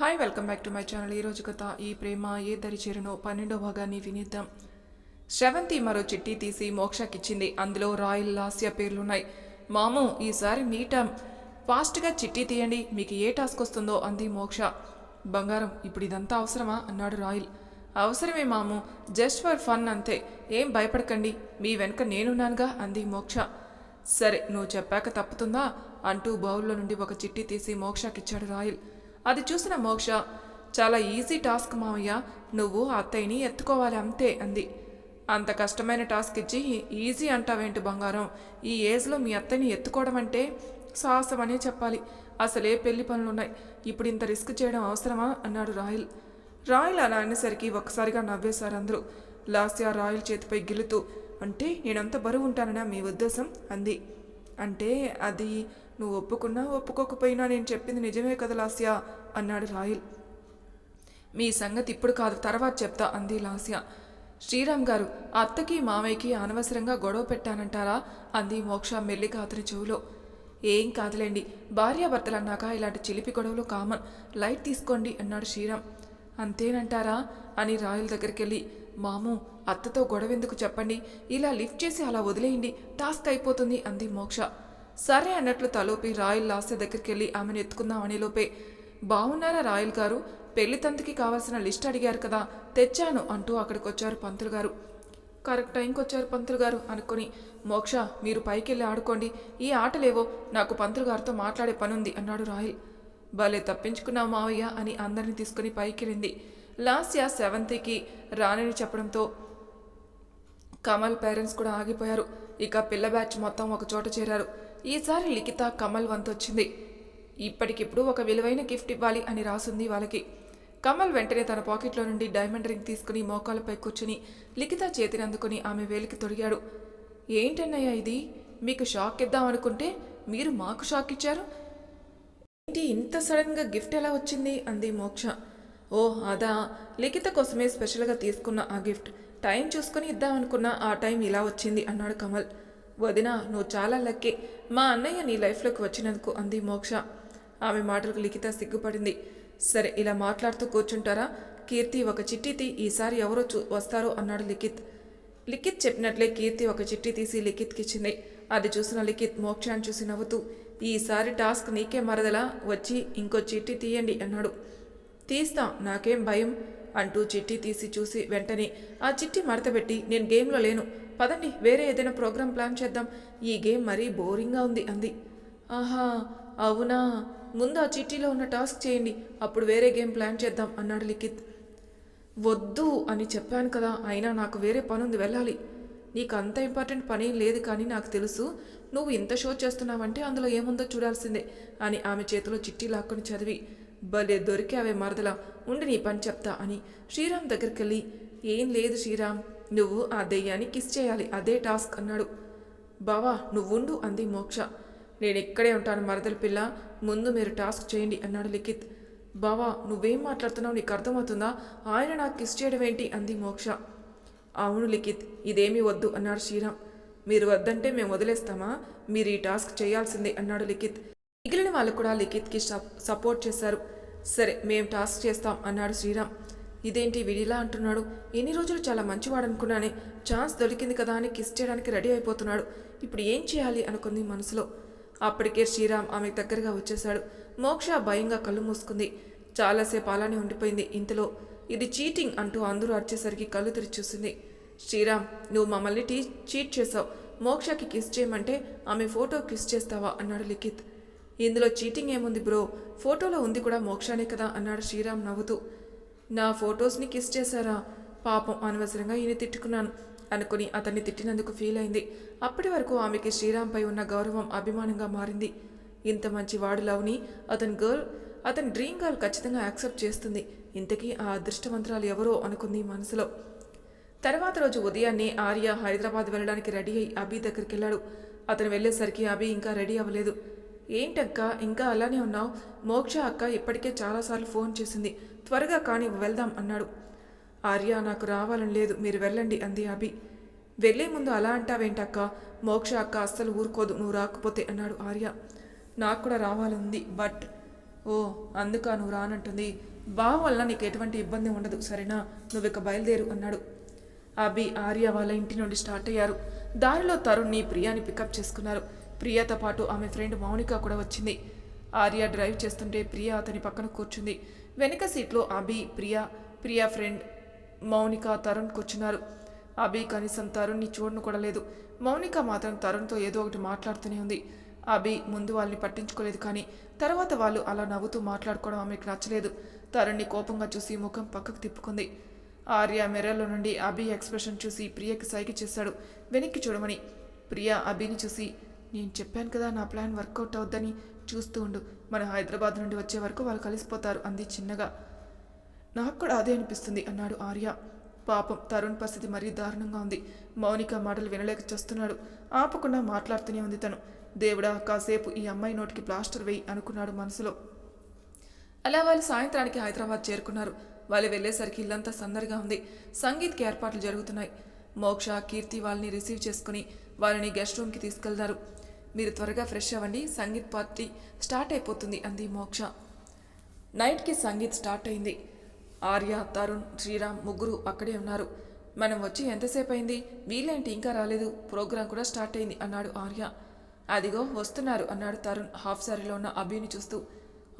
Hi welcome back to my channel ఈరోజు కథ ఈ ప్రేమ ఏ దరి చేరనో పన్నెండో భాగాన్ని వినిద్దాం. శ్రవంతి మరో చిట్టి తీసి మోక్షకిచ్చింది. అందులో రాయల్ లాస్య పేర్లున్నాయి. మాము ఈసారి మీ టర్మ్. ఫాస్ట్గా చిట్టి తీయండి. మీకు ఏ టాస్క్ వస్తుందో అంది మోక్ష. బంగారం ఇప్పుడు ఇదంతా అవసరమా? అన్నాడు రాయల్. అవసరమే మాము. జస్ట్ ఫర్ ఫన్ అంతే. ఏం భయపడకండి. మీ వెనుక నేనున్నానుగా అంది మోక్ష. సరే నువ్వు చెప్పాక తప్పుతుందా? అంటూ బౌల్లో నుండి ఒక చిట్టి తీసి మోక్షకిచ్చాడు రాయల్. అది చూసిన మోక్ష చాలా ఈజీ టాస్క్ మావయ్య నువ్వు అత్తయ్యని ఎత్తుకోవాలి అంతే అంది. అంత కష్టమైన టాస్క్ ఇచ్చి ఈజీ అంటావేంటి బంగారం? ఈ ఏజ్లో మీ అత్తయ్యని ఎత్తుకోవడం అంటే సాహసం అనే చెప్పాలి. అసలే పెళ్ళి పనులున్నాయి. ఇప్పుడు ఇంత రిస్క్ చేయడం అవసరమా? అన్నాడు రాయల్ రాయల్ అలా అనేసరికి ఒక్కసారిగా నవ్వేశారు అందరూ. లాస్యా రాయల్ చేతిపై గిలుతూ అంటే నేనంత బరువు ఉంటానన్నా మీ ఉద్దేశం? అంది. అంటే అది నువ్వు ఒప్పుకున్నా ఒప్పుకోకపోయినా నేను చెప్పింది నిజమే కదా లాస్య? అన్నాడు రాయల్ మీ సంగతి ఇప్పుడు కాదు తర్వాత చెప్తా అంది లాస్య. శ్రీరామ్ గారు అత్తకి మామయ్యకి అనవసరంగా గొడవ పెట్టానంటారా? అంది మోక్ష మెల్లిగా అతని చెవులో. ఏం కాదులేండి భార్యాభర్తలు అన్నాక ఇలాంటి చిలిపి గొడవలు కామన్. లైట్ తీసుకోండి అన్నాడు శ్రీరామ్. అంతేనంటారా? అని రాయల దగ్గరికి వెళ్ళి మాము అత్తతో గొడవ ఎందుకు చెప్పండి? ఇలా లిఫ్ట్ చేసి అలా వదిలేయండి టాస్క్ అయిపోతుంది అంది మోక్ష. సరే అన్నట్లు తలోపి రాయల్ లాస్య దగ్గరికి వెళ్ళి ఆమెను ఎత్తుకుందాం లోపే బాగున్నారా రాయల్ గారు? పెళ్ళి తంతుకి కావాల్సిన లిస్ట్ అడిగారు కదా తెచ్చాను అంటూ అక్కడికి వచ్చారు పంతులు గారు. కరెక్ట్ టైంకి వచ్చారు పంతులు గారు అనుకుని మోక్ష మీరు పైకి వెళ్ళి ఆడుకోండి ఈ ఆటలేవో నాకు పంతులు గారితో మాట్లాడే పనుంది అన్నాడు రాయల్. భలే తప్పించుకున్నావు మావయ్య అని అందరిని తీసుకుని పైకి వెళ్ళింది లాస్య సెవెంత్కి రానని చెప్పడంతో కమల్ పేరెంట్స్ కూడా ఆగిపోయారు. ఇక పిల్ల బ్యాచ్ మొత్తం ఒక చోట చేరారు. ఈసారి లిఖిత కమల్ వంతు వచ్చింది ఇప్పటికిప్పుడు ఒక విలువైన గిఫ్ట్ ఇవ్వాలి అని రాసుంది వాళ్ళకి. కమల్ వెంటనే తన పాకెట్లో నుండి డైమండ్ రింగ్ తీసుకుని మోకాలపై కూర్చుని లిఖిత చేతిని అందుకుని ఆమె వేలికి తొడిగాడు. ఏంటన్నయ్యా ఇది? మీకు షాక్ ఇద్దాం అనుకుంటే మీరు మాకు షాక్ ఇచ్చారు. ఏంటి ఇంత సడన్గా గిఫ్ట్ ఎలా వచ్చింది? అంది మోక్ష. ఓ అదా. లిఖిత కోసమే స్పెషల్గా తీసుకున్న ఆ గిఫ్ట్. టైం చూసుకొని ఇద్దామనుకున్న ఆ టైం ఇలా వచ్చింది అన్నాడు కమల్. వదిన నువ్వు చాలా లక్కీ. మా అన్నయ్య నీ లైఫ్లోకి వచ్చినందుకు అంది మోక్ష. ఆమె మాటలకు లిఖిత సిగ్గుపడింది. సరే ఇలా మాట్లాడుతూ కూర్చుంటారా? కీర్తి ఒక చిట్టి తీ ఈసారి ఎవరో చూ వస్తారో అన్నాడు లిఖిత్. లిఖిత్ చెప్పినట్లే కీర్తి ఒక చిట్టి తీసి లిఖిత్కి ఇచ్చింది. అది చూసిన లిఖిత్ మోక్షాన్ని చూసి నవ్వుతూ ఈసారి టాస్క్ నీకే మరదలా? వచ్చి ఇంకో చిట్టి తీయండి అన్నాడు. తీస్తాం నాకేం భయం. అంటూ చిట్టి తీసి చూసి వెంటనే ఆ చిట్టి మడతపెట్టి నేను గేమ్లో లేను. పదండి వేరే ఏదైనా ప్రోగ్రామ్ ప్లాన్ చేద్దాం. ఈ గేమ్ మరీ బోరింగ్గా ఉంది అంది. ఆహా అవునా? ముందు ఆ చిట్టీలో ఉన్న టాస్క్ చేయండి. అప్పుడు వేరే గేమ్ ప్లాన్ చేద్దాం అన్నాడు లిఖిత్. వద్దు అని చెప్పాను కదా అయినా నాకు వేరే పనుంది వెళ్ళాలి. నీకు అంత ఇంపార్టెంట్ పని లేదు కానీ నాకు తెలుసు నువ్వు ఇంత షో చేస్తున్నావంటే అందులో ఏముందో చూడాల్సిందే అని ఆమె చేతిలో చిట్టి లాక్కొని చదివి భలే దొరికావే మరదలా ఉండి నీ పని చెప్తా అని. శ్రీరామ్ దగ్గరికి వెళ్ళి ఏం లేదు శ్రీరామ్ నువ్వు ఆ దెయ్యాన్ని కిస్ చేయాలి అదే టాస్క్ అన్నాడు. బావా నువ్వుండు అంది మోక్ష. నేను ఇక్కడే ఉంటాను మరదల పిల్ల ముందు మీరు టాస్క్ చేయండి అన్నాడు లిఖిత్. బావా నువ్వేం మాట్లాడుతున్నావు నీకు అర్థమవుతుందా? ఆయన నాకు కిస్ చేయడం ఏంటి? అంది మోక్ష. అవును లిఖిత్ ఇదేమీ వద్దు అన్నాడు శ్రీరామ్. మీరు వద్దంటే మేము వదిలేస్తామా? మీరు ఈ టాస్క్ చేయాల్సిందే అన్నాడు లిఖిత్. మిగిలిన వాళ్ళు కూడా లిఖిత్కి సపోర్ట్ చేశారు. సరే మేం టాస్క్ చేస్తాం అన్నాడు శ్రీరామ్. ఇదేంటి వీడిలా అంటున్నాడు? ఎన్ని రోజులు చాలా మంచివాడు అనుకున్నానే ఛాన్స్ దొరికింది కదా అని కిస్ చేయడానికి రెడీ అయిపోతున్నాడు. ఇప్పుడు ఏం చేయాలి అనుకుంది మనసులో. అప్పటికే శ్రీరామ్ ఆమె దగ్గరగా వచ్చేశాడు. మోక్ష భయంగా కళ్ళు మూసుకుంది. చాలాసేపు అలానే ఉండిపోయింది ఇంతలో. ఇది చీటింగ్ అంటూ అందరూ అరిచేసరికి కళ్ళు తెరిచి చూసింది. శ్రీరామ్ నువ్వు మమ్మల్ని టీ చీట్ చేసావు మోక్షకి కిస్ చేయమంటే ఆమె ఫోటో కిస్ చేస్తావా? అన్నాడు లిఖిత్. ఇందులో చీటింగ్ ఏముంది బ్రో? ఫోటోలో ఉంది కూడా మోక్షానే కదా అన్నాడు శ్రీరామ్ నవ్వుతూ. నా ఫొటోస్ని కిస్ చేశారా? పాపం అనవసరంగా ఈయన తిట్టుకున్నాను అనుకుని అతన్ని తిట్టినందుకు ఫీల్ అయింది. అప్పటి వరకు ఆమెకి శ్రీరామ్పై ఉన్న గౌరవం అభిమానంగా మారింది. ఇంత మంచి వాడు లవ్ని అతని గర్ల్ అతని డ్రీమ్ గర్ల్ ఖచ్చితంగా యాక్సెప్ట్ చేస్తుంది. ఇంతకీ ఆ అదృష్టవంతరాలు ఎవరో అనుకుంది మనసులో. తర్వాత రోజు ఉదయాన్నే ఆర్య హైదరాబాద్ వెళ్ళడానికి రెడీ అయి అభి దగ్గరికి వెళ్ళాడు అతను వెళ్ళేసరికి అభి ఇంకా రెడీ అవ్వలేదు. ఏంటక్క ఇంకా అలానే ఉన్నావు? మోక్ష అక్క ఇప్పటికే చాలాసార్లు ఫోన్ చేసింది. త్వరగా కానీ వెళ్దాం అన్నాడు. ఆర్య నాకు రావాలని లేదు మీరు వెళ్ళండి అంది అభి. వెళ్ళే ముందు అలా అంటావేంటక్క? మోక్ష అక్క అస్సలు ఊరుకోదు నువ్వు రాకపోతే అన్నాడు ఆర్య. నాకు కూడా రావాలంది బట్ ఓ అందుకా నువ్వు రానంటుంది. బావ వల్ల నీకు ఎటువంటి ఇబ్బంది ఉండదు సరేనా? నువ్వు ఇక బయలుదేరు అన్నాడు. అభి ఆర్య వాళ్ళ ఇంటి నుండి స్టార్ట్ అయ్యారు. దారిలో తరుణ్ని ప్రియాని పికప్ చేసుకున్నారు. ప్రియాతో పాటు ఆమె ఫ్రెండ్ మౌనిక కూడా వచ్చింది. ఆర్య డ్రైవ్ చేస్తుంటే ప్రియా అతని పక్కన కూర్చుంది. వెనక సీట్లో అభి ప్రియా ప్రియా ఫ్రెండ్ మౌనిక తరుణ్ కూర్చున్నారు. అభి కనీసం తరుణ్ని చూడను కూడా లేదు. మౌనిక మాత్రం తరుణ్తో ఏదో ఒకటి మాట్లాడుతూనే ఉంది. అభి ముందు వాళ్ళని పట్టించుకోలేదు కానీ తర్వాత వాళ్ళు అలా నవ్వుతూ మాట్లాడుకోవడం ఆమెకు నచ్చలేదు. తరుణ్ని కోపంగా చూసి ముఖం పక్కకు తిప్పుకుంది. ఆర్య మెరల్లో నుండి అభి ఎక్స్ప్రెషన్ చూసి ప్రియకి సైకి చేశాడు. వెనక్కి చూడమని ప్రియా అభిని చూసి నేను చెప్పాను కదా నా ప్లాన్ వర్కౌట్ అవుద్దని చూస్తూ ఉండు. మన హైదరాబాద్ నుండి వచ్చే వరకు వాళ్ళు కలిసిపోతారు అంది చిన్నగా. నాకు కూడా అదే అనిపిస్తుంది అన్నాడు ఆర్య. పాపం తరుణ్ పరిస్థితి మరీ దారుణంగా ఉంది. మౌనిక మాటలు వినలేక చేస్తున్నాడు. ఆపకుండా మాట్లాడుతూనే ఉంది తను. దేవుడా కాసేపు ఈ అమ్మాయి నోటికి ప్లాస్టర్ వేయి అనుకున్నాడు మనసులో. అలా వాళ్ళు సాయంత్రానికి హైదరాబాద్ చేరుకున్నారు. వాళ్ళు వెళ్ళేసరికి ఇల్లంతా సందడిగా ఉంది. సంగీత్కి ఏర్పాట్లు జరుగుతున్నాయి. మోక్ష కీర్తి వాళ్ళని రిసీవ్ చేసుకుని వాళ్ళని గెస్ట్ రూమ్కి తీసుకెళ్తారు మీరు త్వరగా ఫ్రెష్ అవ్వండి. సంగీత్ పార్టీ స్టార్ట్ అయిపోతుంది అంది మోక్ష. నైట్కి సంగీత్ స్టార్ట్ అయింది. ఆర్య తరుణ్ శ్రీరామ్ ముగ్గురు అక్కడే ఉన్నారు. మనం వచ్చి ఎంతసేపు అయింది? వీలేంటి ఇంకా రాలేదు? ప్రోగ్రాం కూడా స్టార్ట్ అయింది అన్నాడు ఆర్య. అదిగో వస్తున్నారు అన్నాడు తరుణ్ హాఫ్ సారీలో ఉన్న అభిని చూస్తూ.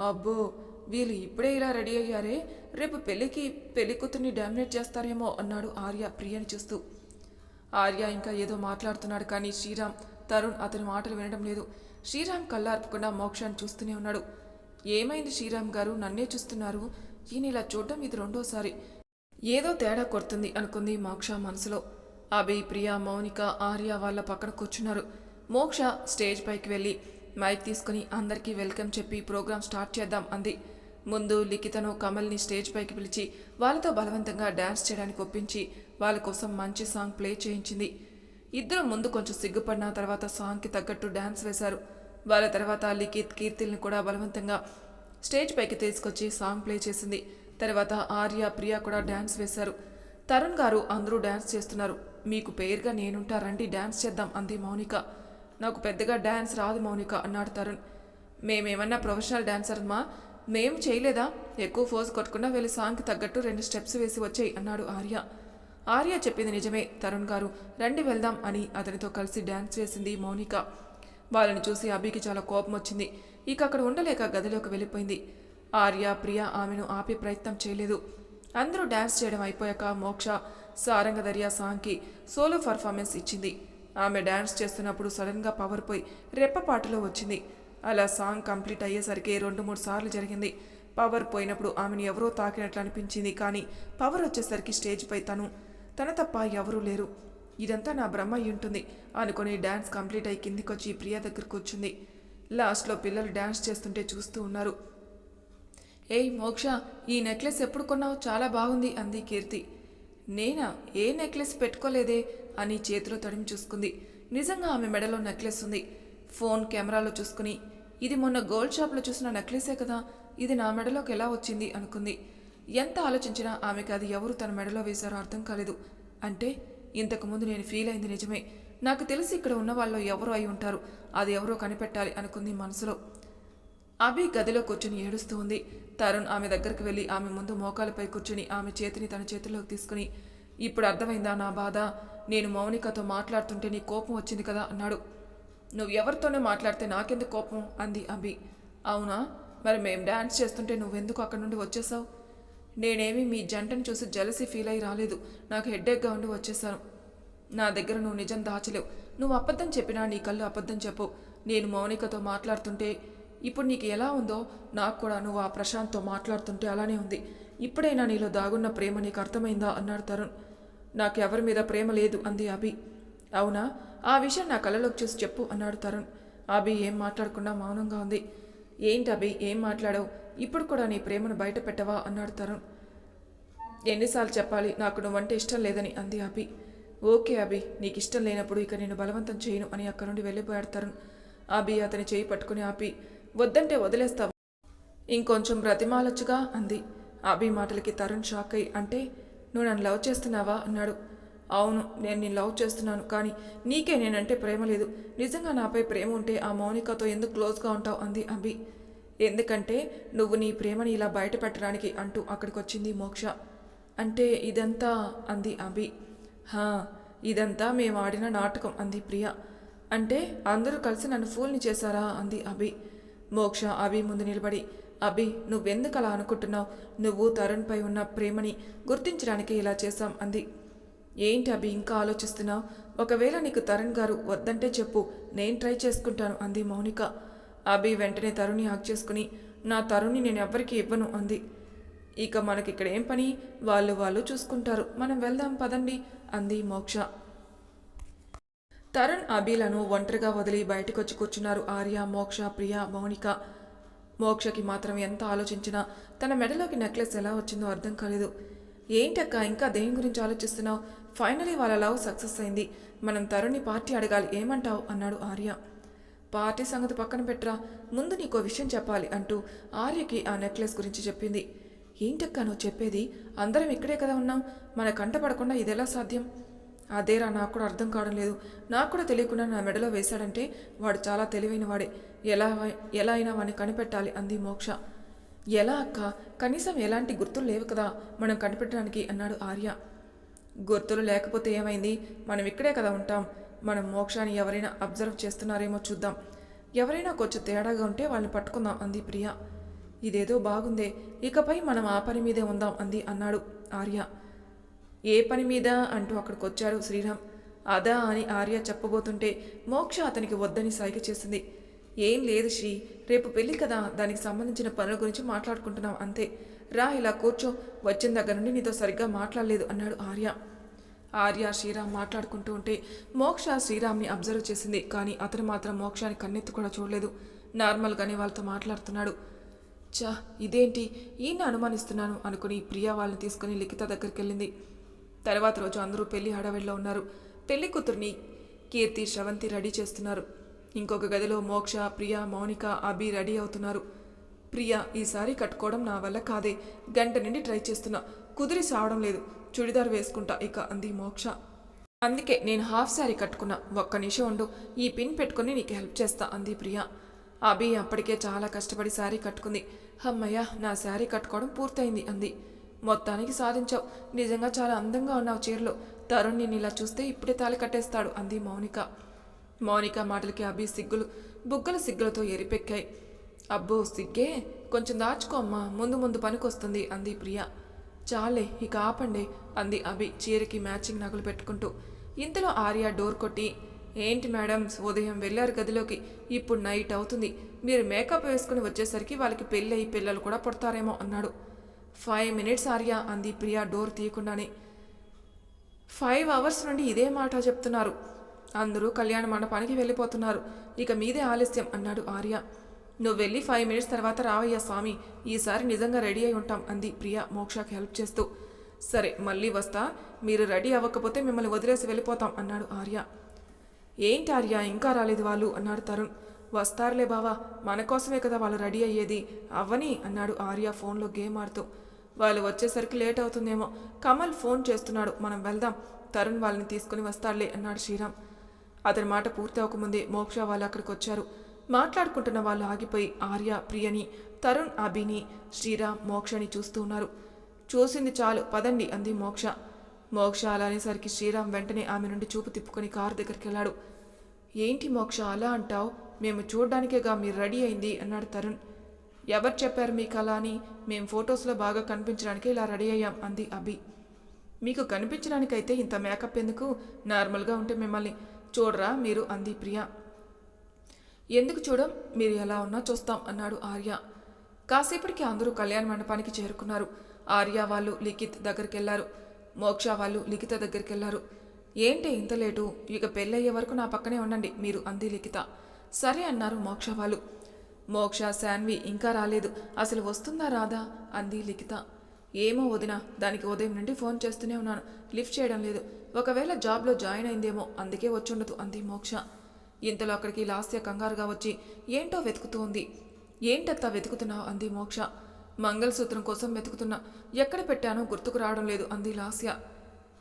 అబ్బో వీళ్ళు ఇప్పుడే ఇలా రెడీ అయ్యారే? రేపు పెళ్ళికి పెళ్ళి కూతుర్ని డామినేట్ చేస్తారేమో అన్నాడు ఆర్య ప్రియని చూస్తూ. ఆర్య ఇంకా ఏదో మాట్లాడుతున్నాడు కానీ శ్రీరామ్ తరుణ్ అతని మాటలు వినడం లేదు. శ్రీరామ్ కళ్ళార్పకుండా మోక్షాన్ని చూస్తూనే ఉన్నాడు. ఏమైంది శ్రీరామ్ గారు? నన్నే చూస్తున్నారు. ఈయన ఇలా చూడడం ఇది రెండోసారి. ఏదో తేడా కొడుతుంది అనుకుంది మోక్ష మనసులో. అభి ప్రియా మౌనిక ఆర్య వాళ్ళ పక్కన కూర్చున్నారు. మోక్ష స్టేజ్ పైకి వెళ్ళి మైక్ తీసుకుని అందరికీ వెల్కమ్ చెప్పి ప్రోగ్రాం స్టార్ట్ చేద్దాం అంది. ముందు లిఖితను కమల్ని స్టేజ్ పైకి పిలిచి వాళ్ళతో బలవంతంగా డ్యాన్స్ చేయడానికి ఒప్పించి వాళ్ళ కోసం మంచి సాంగ్ ప్లే చేయించింది. ఇద్దరు ముందు కొంచెం సిగ్గుపడిన తర్వాత సాంగ్కి తగ్గట్టు డ్యాన్స్ వేశారు. వాళ్ళ తర్వాత లిఖిత్ కీర్తిల్ని కూడా బలవంతంగా స్టేజ్ పైకి తీసుకొచ్చి సాంగ్ ప్లే చేసింది. తర్వాత ఆర్య ప్రియా కూడా డ్యాన్స్ వేశారు. తరుణ్ గారు అందరూ డ్యాన్స్ చేస్తున్నారు. మీకు పేరుగా నేనుంటా రండి డ్యాన్స్ చేద్దాం అంది మౌనిక. నాకు పెద్దగా డ్యాన్స్ రాదు మౌనిక అన్నాడు తరుణ్. మేమేమన్నా ప్రొఫెషనల్ డ్యాన్సర్ మా? మేము చేయలేదా? ఎక్కువ ఫోర్స్ కొట్టకుండా వెళ్ళి సాంగ్కి తగ్గట్టు రెండు స్టెప్స్ వేసి వచ్చాయి అన్నాడు ఆర్య. ఆర్య చెప్పింది నిజమే తరుణ్ గారు. రండి వెళ్దాం అని అతనితో కలిసి డ్యాన్స్ వేసింది మౌనిక. వాళ్ళని చూసి అభికి చాలా కోపం వచ్చింది. ఇక అక్కడ ఉండలేక గదిలోకి వెళ్ళిపోయింది. ఆర్య ప్రియ ఆమెను ఆపే ప్రయత్నం చేయలేదు. అందరూ డ్యాన్స్ చేయడం అయిపోయాక మోక్ష సారంగదర్యా సాంగ్కి సోలో పర్ఫార్మెన్స్ ఇచ్చింది. ఆమె డ్యాన్స్ చేస్తున్నప్పుడు సడన్గా పవర్ పోయి రెప్పపాటులో వచ్చింది. అలా సాంగ్ కంప్లీట్ అయ్యేసరికి రెండు మూడు సార్లు జరిగింది. పవర్ పోయినప్పుడు ఆమెను ఎవరో తాకినట్లు అనిపించింది కానీ పవర్ వచ్చేసరికి స్టేజ్పై తను తన తప్ప ఎవరూ లేరు. ఇదంతా నా భ్రమ ఉంటుంది అనుకుని డ్యాన్స్ కంప్లీట్ అయి కిందికొచ్చి ప్రియ దగ్గర కూర్చుంది. లాస్ట్లో పిల్లలు డ్యాన్స్ చేస్తుంటే చూస్తూ ఉన్నారు. ఏయ్ మోక్ష ఈ నెక్లెస్ ఎప్పుడు కొన్నావు? చాలా బాగుంది అంది కీర్తి. నేనా? ఏ నెక్లెస్ పెట్టుకోలేదే? అని చేతిలో తడిమి చూసుకుంది. నిజంగా ఆమె మెడలో నెక్లెస్ ఉంది. ఫోన్ కెమెరాలో చూసుకుని ఇది మొన్న గోల్డ్ షాప్లో చూసిన నెక్లెసే కదా? ఇది నా మెడలోకి ఎలా వచ్చింది? అనుకుంది. ఎంత ఆలోచించినా ఆమెకి అది ఎవరు తన మెడలో వేశారో అర్థం కాలేదు. అంటే ఇంతకుముందు నేను ఫీల్ అయింది నిజమే. నాకు తెలిసి ఇక్కడ ఉన్న వాళ్ళు ఎవరో అయి ఉంటారు. అది ఎవరో కనిపెట్టాలి అనుకుంది మనసులో. అభి గదిలో కూర్చుని ఏడుస్తూ ఉంది. తరుణ్ ఆమె దగ్గరికి వెళ్ళి ఆమె ముందు మోకాలపై కూర్చుని ఆమె చేతిని తన చేతిలోకి తీసుకుని ఇప్పుడు అర్థమైందా నా బాధ? నేను మౌనికతో మాట్లాడుతుంటే నీ కోపం వచ్చింది కదా అన్నాడు. నువ్వు ఎవరితోనే మాట్లాడితే నాకెందుకు కోపం? అంది అభి. అవునా? మరి మేము డ్యాన్స్ చేస్తుంటే నువ్వెందుకు అక్కడి నుండి వచ్చేసావు? నేనేమి మీ జంటను చూసి జలసి ఫీల్ అయి రాలేదు. నాకు హెడ్డేక్గా ఉండి వచ్చేసాను నా దగ్గర నువ్వు నిజం దాచలేవు. నువ్వు అబద్ధం చెప్పినా నీ కళ్ళు అబద్ధం చెప్పు నేను మౌనికతో మాట్లాడుతుంటే ఇప్పుడు నీకు ఎలా ఉందో నాకు కూడా నువ్వు ఆ ప్రశాంత్తో మాట్లాడుతుంటే అలానే ఉంది. ఇప్పుడైనా నీలో దాగున్న ప్రేమ నీకు అర్థమైందా? అన్నాడు తరుణ్. నాకు ఎవరి మీద ప్రేమ లేదు అంది అభి. అవునా? ఆ విషయం నా కళ్ళలోకి చూసి చెప్పు అన్నాడు తరుణ్. అభి ఏం మాట్లాడకుండా మౌనంగా ఉంది. ఏంటి అభి? ఏం మాట్లాడావు? ఇప్పుడు కూడా నీ ప్రేమను బయట పెట్టవా? అన్నాడు తరుణ్. ఎన్నిసార్లు చెప్పాలి నాకు నువ్వంటే ఇష్టం లేదని అంది అభి. ఓకే అభి నీకు ఇష్టం లేనప్పుడు ఇక నేను బలవంతం చేయను అని అక్కడి నుండి వెళ్ళిపోయాడు తరుణ్. అభి అతని చేయి పట్టుకుని ఆపి వద్దంటే వదిలేస్తావా. ఇంకొంచెం బ్రతిమాలొచ్చుగా అంది. అభి మాటలకి తరుణ్ షాక్ అయి అంటే నువ్వు నన్ను లవ్ చేస్తున్నావా? అన్నాడు. అవును నేను నేను లవ్ చేస్తున్నాను కానీ నీకే నేనంటే ప్రేమ లేదు. నిజంగా నాపై ప్రేమ ఉంటే ఆ మౌనికతో ఎందుకు క్లోజ్గా ఉంటావు? అంది అభి. ఎందుకంటే నువ్వు నీ ప్రేమని ఇలా బయట పెట్టడానికి అంటూ అక్కడికి వచ్చింది మోక్ష. అంటే ఇదంతా అంది అభి. హా ఇదంతా మేము ఆడిన నాటకం అంది ప్రియ. అంటే అందరూ కలిసి నన్ను ఫూల్ని చేశారా అంది అభి. మోక్ష అభి ముందు నిలబడి అభి నువ్వెందుకు అలా అనుకుంటున్నావు? నువ్వు తరుణ్పై ఉన్న ప్రేమని గుర్తించడానికి ఇలా చేశాం అంది. ఏంటి అభి ఇంకా ఆలోచిస్తున్నావు? ఒకవేళ నీకు తరుణ్ గారు వద్దంటే చెప్పు నేను ట్రై చేసుకుంటాను అంది మౌనిక. అభి వెంటనే తరుణ్ని హాక్ చేసుకుని నా తరుణ్ని నేను ఎవ్వరికీ ఇవ్వను అంది. ఇక మనకి ఇక్కడ ఏం పని? వాళ్ళు వాళ్ళు చూసుకుంటారు. మనం వెళ్దాం పదండి అంది మోక్ష. తరుణ్ అభిలను ఒంటరిగా వదిలి బయటకొచ్చి కూర్చున్నారు ఆర్య మోక్ష ప్రియ మౌనిక. మోక్షకి మాత్రం ఎంత ఆలోచించినా తన మెడలోకి నెక్లెస్ ఎలా వచ్చిందో అర్థం కాలేదు. ఏంటక్క ఇంకా దేని గురించి ఆలోచిస్తున్నావు? ఫైనలీ వాళ్ళ లవ్ సక్సెస్ అయింది. మనం తరుణ్ని పార్టీ అడగాలి ఏమంటావు? అన్నాడు ఆర్య. పార్టీ సంగతి పక్కన పెట్టరా ముందు నీకో విషయం చెప్పాలి అంటూ ఆర్యకి ఆ నెక్లెస్ గురించి చెప్పింది. ఏంటక్క నువ్వు చెప్పేది? అందరం ఇక్కడే కదా ఉన్నాం. మన కంట పడకుండా ఇదెలా సాధ్యం? అదేరా నాకు కూడా అర్థం కావడం లేదు. నాకు కూడా తెలియకుండా నా మెడలో వేశాడంటే వాడు చాలా తెలివైన వాడే. ఎలా ఎలా అయినా వాడిని కనిపెట్టాలి అంది మోక్ష. ఎలా అక్క? కనీసం ఎలాంటి గుర్తులు లేవు కదా మనం కనిపెట్టడానికి అన్నాడు ఆర్య. గుర్తులు లేకపోతే ఏమైంది? మనం ఇక్కడే కదా ఉంటాం. మనం మోక్షాన్ని ఎవరైనా అబ్జర్వ్ చేస్తున్నారేమో చూద్దాం. ఎవరైనా కొంచెం తేడాగా ఉంటే వాళ్ళని పట్టుకుందాం అంది ప్రియ. ఇదేదో బాగుందే ఇకపై మనం ఆ పని మీదే ఉందాం అంది అన్నాడు ఆర్య. ఏ పని మీద? అంటూ అక్కడికి వచ్చాడు శ్రీరామ్. అదా అని ఆర్య చెప్పబోతుంటే మోక్ష అతనికి వద్దని సైగ చేసింది. ఏం లేదు శ్రీ రేపు పెళ్ళి కదా దానికి సంబంధించిన పనుల గురించి మాట్లాడుకుంటున్నాం అంతే. రా ఇలా కూర్చో వచ్చిన దగ్గర నుండి నీతో సరిగ్గా మాట్లాడలేదు అన్నాడు ఆర్య. ఆర్య శ్రీరామ్ మాట్లాడుకుంటూ ఉంటే మోక్ష శ్రీరామ్ని అబ్జర్వ్ చేసింది కానీ అతను మాత్రం మోక్షాన్ని కన్నెత్తి కూడా చూడలేదు. నార్మల్గానే వాళ్ళతో మాట్లాడుతున్నాడు. చా ఇదేంటి? ఈయన అనుమానిస్తున్నాను అనుకుని ప్రియా వాళ్ళని తీసుకుని లిఖిత దగ్గరికి వెళ్ళింది తర్వాత రోజు అందరూ పెళ్ళి హడావిడిలో ఉన్నారు. పెళ్ళి కూతుర్ని కీర్తి శ్రవంతి రెడీ చేస్తున్నారు. ఇంకొక గదిలో మోక్ష ప్రియ మౌనిక అభి రెడీ అవుతున్నారు. ప్రియ ఈసారి కట్టుకోవడం నా వల్ల కాదే. గంట నుండి ట్రై చేస్తున్నా. కుదిరి సావడం లేదు. చుడిదార్ వేసుకుంటా ఇక అంది మోక్ష. అందుకే నేను హాఫ్ శారీ కట్టుకున్నా. ఒక్క నిమిషం ఉండు. ఈ పిన్ పెట్టుకుని నీకు హెల్ప్ చేస్తా అంది ప్రియా. అభి అప్పటికే చాలా కష్టపడి శారీ కట్టుకుంది. అమ్మయ్య నా శారీ కట్టుకోవడం పూర్తయింది అంది. మొత్తానికి సాధించావు. నిజంగా చాలా అందంగా ఉన్నావు చీరలో. తరుణ్ నేను ఇలా చూస్తే ఇప్పుడే తాళి కట్టేస్తాడు అంది మౌనిక. మౌనిక మాటలకి అభి సిగ్గులు బుగ్గల సిగ్గులతో ఎరిపెక్కాయి. అబ్బో సిగ్గే. కొంచెం దాచుకో అమ్మా. ముందు ముందు పనికొస్తుంది అంది ప్రియ. చాలే ఇక ఆపండి అంది అభి చీరకి మ్యాచింగ్ నగలు పెట్టుకుంటూ. ఇంతలో ఆర్య డోర్ కొట్టి ఏంటి మేడం? ఉదయం వెళ్ళారు గదిలోకి. ఇప్పుడు నైట్ అవుతుంది. మీరు మేకప్ వేసుకుని వచ్చేసరికి వాళ్ళకి పెళ్ళి అయి పిల్లలు కూడా పుడతారేమో అన్నాడు. ఫైవ్ మినిట్స్ ఆర్య అంది ప్రియా డోర్ తీయకుండానే. ఫైవ్ అవర్స్ నుండి ఇదే మాట చెప్తున్నారు. అందరూ కళ్యాణ మండపానికి వెళ్ళిపోతున్నారు. ఇక మీదే ఆలస్యం అన్నాడు ఆర్య. నువ్వు వెళ్ళి ఫైవ్ మినిట్స్ తర్వాత రావయ్యా స్వామి. ఈసారి నిజంగా రెడీ అయి ఉంటాం అంది ప్రియా మోక్షకి హెల్ప్ చేస్తూ. సరే మళ్ళీ వస్తా. మీరు రెడీ అవ్వకపోతే మిమ్మల్ని వదిలేసి వెళ్ళిపోతాం అన్నాడు ఆర్య. ఏంటి ఆర్య? ఇంకా రాలేదు వాళ్ళు అన్నాడు తరుణ్. వస్తారులే బావా మన కోసమే కదా వాళ్ళు రెడీ అయ్యేది అవ్వని అన్నాడు ఆర్య ఫోన్లో గేమ్ ఆడుతూ. వాళ్ళు వచ్చేసరికి లేట్ అవుతుందేమో కమల్ ఫోన్ చేస్తున్నాడు మనం వెళ్దాం తరుణ్ వాళ్ళని తీసుకుని వస్తాడులే అన్నాడు శ్రీరామ్. అతని మాట పూర్తి అవ్వకముందే మోక్ష వాళ్ళు అక్కడికి వచ్చారు మాట్లాడుకుంటున్న వాళ్ళు ఆగిపోయి ఆర్య ప్రియని తరుణ్ అభిని శ్రీరామ్ మోక్షని చూస్తూ ఉన్నారు. చూసింది చాలు పదండి అంది మోక్ష. మోక్ష అలా అనేసరికి శ్రీరామ్ వెంటనే ఆమె నుండి చూపు తిప్పుకొని కారు దగ్గరికి వెళ్ళాడు. ఏంటి మోక్ష అలా అంటావు? మేము చూడ్డానికేగా మీరు రెడీ అయింది? అన్నాడు తరుణ్. ఎవరు చెప్పారు మీకు అలా అని? మేము ఫొటోస్లో బాగా కనిపించడానికి ఇలా రెడీ అయ్యాం అంది అభి. మీకు కనిపించడానికైతే ఇంత మేకప్ ఎందుకు? నార్మల్గా ఉంటే మిమ్మల్ని చూడరా మీరు అంది ప్రియ. ఎందుకు చూడం? మీరు ఎలా ఉన్నా చూస్తాం అన్నాడు ఆర్య. కాసేపటికి అందరూ కళ్యాణ మండపానికి చేరుకున్నారు. ఆర్య వాళ్ళు లిఖిత్ దగ్గరికి వెళ్ళారు. మోక్ష వాళ్ళు లిఖిత దగ్గరికి వెళ్ళారు ఏంటి ఇంత లేటు? ఇక పెళ్ళయ్యే వరకు నా పక్కనే ఉండండి మీరు అంది లిఖిత. సరే అన్నారు మోక్ష వాళ్ళు మోక్ష శాన్వి ఇంకా రాలేదు. అసలు వస్తుందా రాదా? అంది లిఖిత. ఏమో వదిన దానికి ఉదయం నుండి ఫోన్ చేస్తూనే ఉన్నాను. లిఫ్ట్ చేయడం లేదు. ఒకవేళ జాబ్లో జాయిన్ అయిందేమో అందుకే వచ్చుండదు అంది మోక్ష. ఇంతలో అక్కడికి లాస్య కంగారుగా వచ్చి ఏంటో వెతుకుతూ ఉంది. ఏంటత్తా వెతుకుతున్నావు? అంది మోక్ష. మంగళసూత్రం కోసం వెతుకుతున్నా. ఎక్కడ పెట్టానో గుర్తుకు రావడం లేదు అంది లాస్య.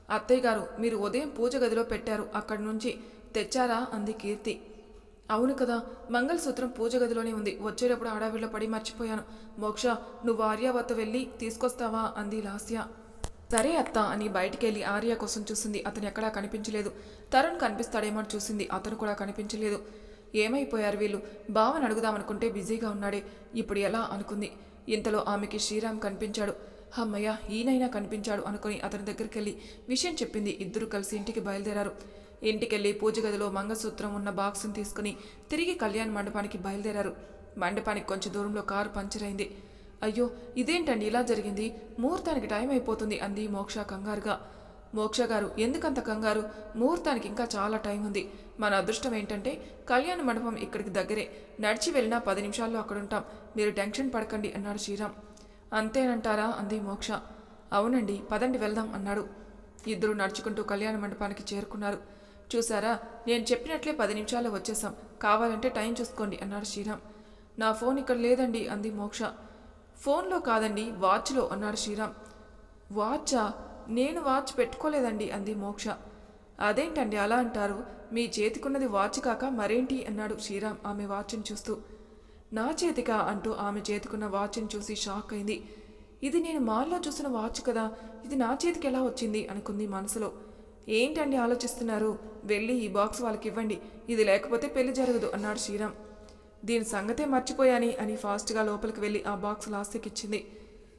అత్తయ్య గారు మీరు ఉదయం పూజ గదిలో పెట్టారు. అక్కడి నుంచి తెచ్చారా? అంది కీర్తి. అవును కదా మంగళసూత్రం పూజ గదిలోనే ఉంది. వచ్చేటప్పుడు హడావిడిలో పడి మర్చిపోయాను. మోక్ష నువ్వు ఆర్యావత వెళ్ళి తీసుకొస్తావా? అంది లాస్య. సరే అత్త అని బయటికెళ్ళి ఆర్య కోసం చూసింది. అతను ఎక్కడా కనిపించలేదు. తరుణ్ కనిపిస్తాడేమో చూసింది. అతను కూడా కనిపించలేదు. ఏమైపోయారు వీళ్ళు? బావని అడుగుదామనుకుంటే బిజీగా ఉన్నాడే. ఇప్పుడు ఎలా? అనుకుంది. ఇంతలో ఆమెకి శ్రీరామ్ కనిపించాడు. అమ్మయ్య ఈయనైనా కనిపించాడు అనుకుని అతని దగ్గరికి వెళ్ళి విషయం చెప్పింది ఇద్దరు కలిసి ఇంటికి బయలుదేరారు. ఇంటికెళ్ళి పూజ గదిలో మంగళసూత్రం ఉన్న బాక్స్ని తీసుకుని తిరిగి కళ్యాణ్ మండపానికి బయలుదేరారు. మండపానికి కొంచెం దూరంలో కారు పంచర్ అయింది. అయ్యో ఇదేంటండి ఇలా జరిగింది? ముహూర్తానికి టైం అయిపోతుంది అంది మోక్ష కంగారుగా. మోక్ష గారు ఎందుకంత కంగారు? ముహూర్తానికి ఇంకా చాలా టైం ఉంది. మన అదృష్టం ఏంటంటే కళ్యాణ మండపం ఇక్కడికి దగ్గరే. నడిచి వెళ్ళినా పది నిమిషాల్లో అక్కడ ఉంటాం మీరు టెన్షన్ పడకండి అన్నాడు శ్రీరామ్. అంతేనంటారా? అంది మోక్ష. అవునండి పదండి వెళ్దాం అన్నాడు. ఇద్దరు నడుచుకుంటూ కళ్యాణ మండపానికి చేరుకున్నారు. చూసారా నేను చెప్పినట్లే పది నిమిషాల్లో వచ్చేసాం కావాలంటే టైం చూసుకోండి అన్నాడు శ్రీరామ్. నా ఫోన్ ఇక్కడ లేదండి అంది మోక్ష. ఫోన్లో కాదండి వాచ్లో అన్నాడు శ్రీరామ్. వాచా నేను వాచ్ పెట్టుకోలేదండి అంది మోక్ష. అదేంటండి అలా అంటారు? మీ చేతికున్నది వాచ్ కాక మరేంటి? అన్నాడు శ్రీరామ్ ఆమె వాచ్ని చూస్తూ. నా చేతికా? అంటూ ఆమె చేతికున్న వాచ్ని చూసి షాక్ అయింది. ఇది నేను మాల్లో చూసిన వాచ్ కదా ఇది నా చేతికి ఎలా వచ్చింది? అనుకుంది మనసులో. ఏంటండి ఆలోచిస్తున్నారు? వెళ్ళి ఈ బాక్స్ వాళ్ళకి ఇవ్వండి ఇది లేకపోతే పెళ్ళి జరగదు అన్నాడు శ్రీరామ్. దీని సంగతే మర్చిపోయాని అని ఫాస్ట్గా లోపలికి వెళ్ళి ఆ బాక్స్ లాస్ట్కి ఇచ్చింది